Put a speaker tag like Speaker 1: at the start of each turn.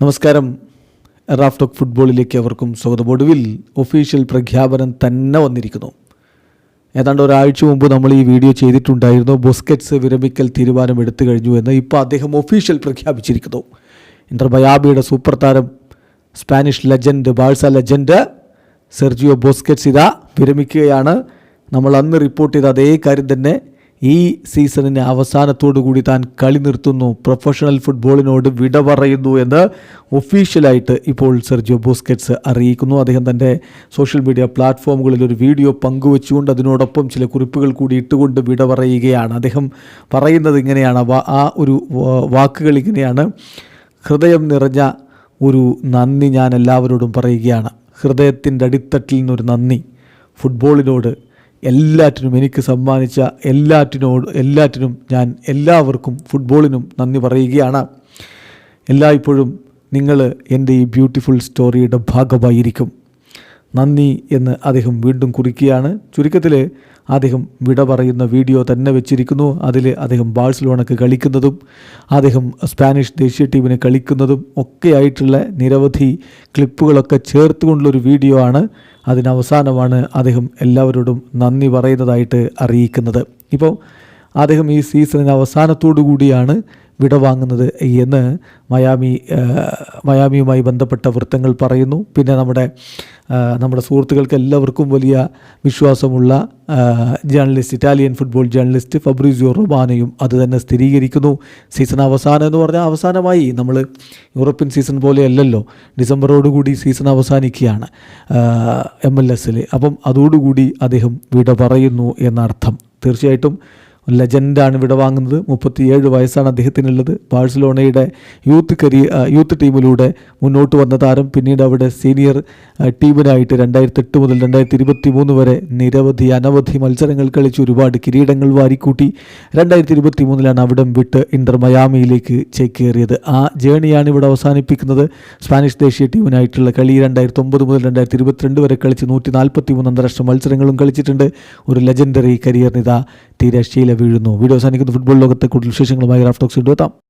Speaker 1: നമസ്കാരം. റാഫ് ഫുട്ബോളിലേക്ക് അവർക്കും സ്വാഗതം. ഒടുവിൽ ഒഫീഷ്യൽ പ്രഖ്യാപനം തന്നെ വന്നിരിക്കുന്നു. ഏതാണ്ട് ഒരാഴ്ച മുമ്പ് നമ്മൾ ഈ വീഡിയോ ചെയ്തിട്ടുണ്ടായിരുന്നു. ബൊസ്കറ്റ്സ് വിരമിക്കൽ തീരുമാനം എടുത്തു കഴിഞ്ഞു എന്ന് ഇപ്പോൾ അദ്ദേഹം ഒഫീഷ്യൽ പ്രഖ്യാപിച്ചിരിക്കുന്നു. ഇന്റർ ബയാബിയുടെ സൂപ്പർ താരം Spanish legend Barca legend Sergio Busquets ഇതാ വിരമിക്കുകയാണ്. നമ്മൾ അന്ന് റിപ്പോർട്ട് ചെയ്ത അതേ കാര്യം തന്നെ ഈ സീസണിന് അവസാനത്തോടു കൂടി താൻ കളി നിർത്തുന്നു. പ്രൊഫഷണൽ ഫുട്ബോളിനോട് വിട പറയുന്നു എന്ന് ഒഫീഷ്യലായിട്ട് ഇപ്പോൾ സെർജിയോ ബോസ്കറ്റ്സ് അറിയിക്കുന്നു. അദ്ദേഹം തന്റെ സോഷ്യൽ മീഡിയ പ്ലാറ്റ്ഫോമുകളിൽ ഒരു വീഡിയോ പങ്കുവെച്ചുകൊണ്ട് അതിനോടൊപ്പം ചില കുറിപ്പുകൾ കൂടി ഇട്ടുകൊണ്ട് വിട പറയുകയാണ്. അദ്ദേഹം പറയുന്നത് ഇങ്ങനെയാണ്. ആ ഒരു വാക്കുകൾ ഇങ്ങനെയാണ്. ഹൃദയം നിറഞ്ഞ ഒരു നന്ദി ഞാൻ എല്ലാവരോടും പറയുകയാണ്. ഹൃദയത്തിന്റെ അടിത്തട്ടിൽ നിന്നൊരു നന്ദി. ഫുട്ബോളിനോട് എല്ലാറ്റിനും എനിക്ക് സമ്മാനിച്ച എല്ലാറ്റിനോട് എല്ലാറ്റിനും ഞാൻ എല്ലാവർക്കും ഫുട്ബോളിനും നന്ദി പറയുകയാണ്. എല്ലായ്പ്പോഴും നിങ്ങൾ എന്റെ ഈ ബ്യൂട്ടിഫുൾ സ്റ്റോറിയുടെ ഭാഗമായിരിക്കും. നന്ദി എന്ന് അദ്ദേഹം വീണ്ടും കുറിക്കുകയാണ്. ചുരുക്കത്തിൽ അദ്ദേഹം വിട പറയുന്ന വീഡിയോ തന്നെ വെച്ചിരിക്കുന്നു. അതിൽ അദ്ദേഹം ബാഴ്സലോണക്ക് കളിക്കുന്നതും അദ്ദേഹം സ്പാനിഷ് ദേശീയ ടീമിന് കളിക്കുന്നതും ഒക്കെയായിട്ടുള്ള നിരവധി ക്ലിപ്പുകളൊക്കെ ചേർത്തുകൊണ്ടുള്ളൊരു വീഡിയോ ആണ്. അതിനവസാനമാണ് അദ്ദേഹം എല്ലാവരോടും നന്ദി പറയുന്നതായിട്ട് അറിയിക്കുന്നത്. ഇപ്പോൾ അദ്ദേഹം ഈ സീസണിന് അവസാനത്തോടു കൂടിയാണ് വിടവാങ്ങുന്നത് എന്ന് മയാമി മയാമിയുമായി ബന്ധപ്പെട്ട വൃത്തങ്ങൾ പറയുന്നു. പിന്നെ നമ്മുടെ നമ്മുടെ സുഹൃത്തുക്കൾക്ക് എല്ലാവർക്കും വലിയ വിശ്വാസമുള്ള journalist Italian football journalist Fabrizio റൊമാനയും അത് തന്നെ സ്ഥിരീകരിക്കുന്നു. സീസൺ അവസാനം എന്ന് പറഞ്ഞാൽ അവസാനമായി. നമ്മൾ യൂറോപ്യൻ സീസൺ പോലെയല്ലല്ലോ ഡിസംബറോടുകൂടി സീസൺ അവസാനിക്കുകയാണ് എം എൽ എസിൽ. അപ്പം അതോടുകൂടി അദ്ദേഹം വിട പറയുന്നു എന്നർത്ഥം. തീർച്ചയായിട്ടും ലെജൻഡാണ് ഇവിടെ വാങ്ങുന്നത്. മുപ്പത്തിയേഴ് വയസ്സാണ് അദ്ദേഹത്തിനുള്ളത്. ബാഴ്സലോണയുടെ യൂത്ത് കരിയർ യൂത്ത് ടീമിലൂടെ മുന്നോട്ട് വന്ന താരം. പിന്നീട് അവിടെ സീനിയർ ടീമിനായിട്ട് രണ്ടായിരത്തി എട്ട് മുതൽ രണ്ടായിരത്തി ഇരുപത്തി മൂന്ന് വരെ നിരവധി അനവധി മത്സരങ്ങൾ കളിച്ച് ഒരുപാട് കിരീടങ്ങൾ വാരിക്കൂട്ടി. രണ്ടായിരത്തി ഇരുപത്തി മൂന്നിലാണ് അവിടം വിട്ട് ഇന്റർ മയാമിയിലേക്ക് ചേക്കേറിയത്. ആ ജേണിയാണ് ഇവിടെ അവസാനിപ്പിക്കുന്നത്. സ്പാനിഷ് ദേശീയ ടീമിനായിട്ടുള്ള കളി രണ്ടായിരത്തി ഒമ്പത് മുതൽ രണ്ടായിരത്തി ഇരുപത്തിരണ്ട് വരെ കളിച്ച് നൂറ്റി നാൽപ്പത്തി മൂന്ന് അന്താരാഷ്ട്ര മത്സരങ്ങളും കളിച്ചിട്ടുണ്ട്. ഒരു ലെജൻഡറി കരിയർ നിത തിരശ്ശീല വീഴുന്നു. വീഡിയോ അവസാനിക്കുന്ന. ഫുട്ബോൾ ലോകത്തെ കൂടുതൽ വിശേഷങ്ങളുമായി റാഫ്റ്റോക്സ് എത്താം.